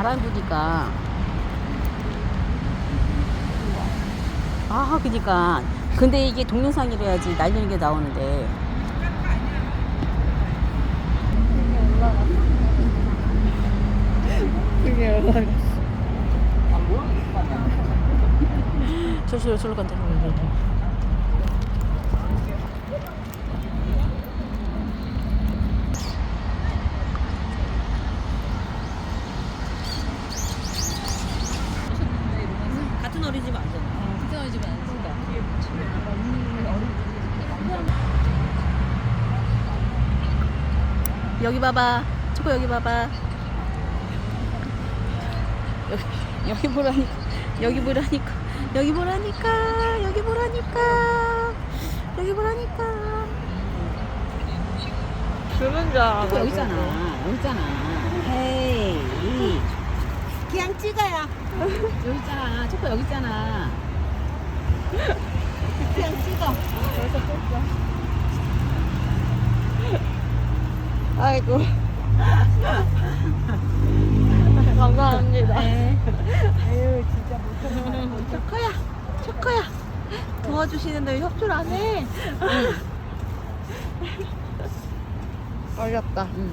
바람 부니까 아 그니까. 근데 이게 동영상이라야지 날리는 게 나오는데. 그게 얼마나 저저 저로 간다 저로 간다 같은 어린이집 아니잖아 걱정하지 마. 여기 봐봐. 초코 여기 봐봐. 여기 여기 보라니까. 여기 보라니까. 여기 보라니까. 여기 보라니까. 여기 보라니까. 주는 줄 알아. 초코 여기 있잖아. 여기 있잖아. 헤이. 찍어요. 여기 있잖아. 초코 여기 있잖아. 그냥 찍어. 아이고. 감사합니다. 네. 아유 진짜 못하는 초코야, 초코야. 도와주시는데 왜 협조를 안 해? 걸렸다. 응.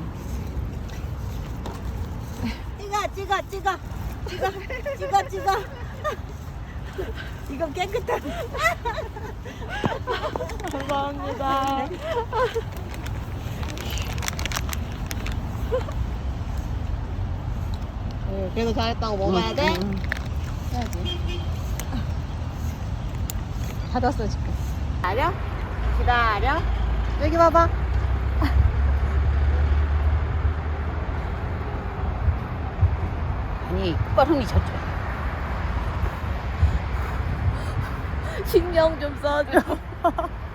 찍어 찍어 찍어 찍어 찍어 찍어. 이건 깨끗한. 감사합니다. 어, 그래도 잘했다고 먹어야 돼? 응. 해야지. 받았어 지금. 기다려? 기다려? 여기 봐봐. 아니 끝바람이 저쪽. 신경 좀 써줘.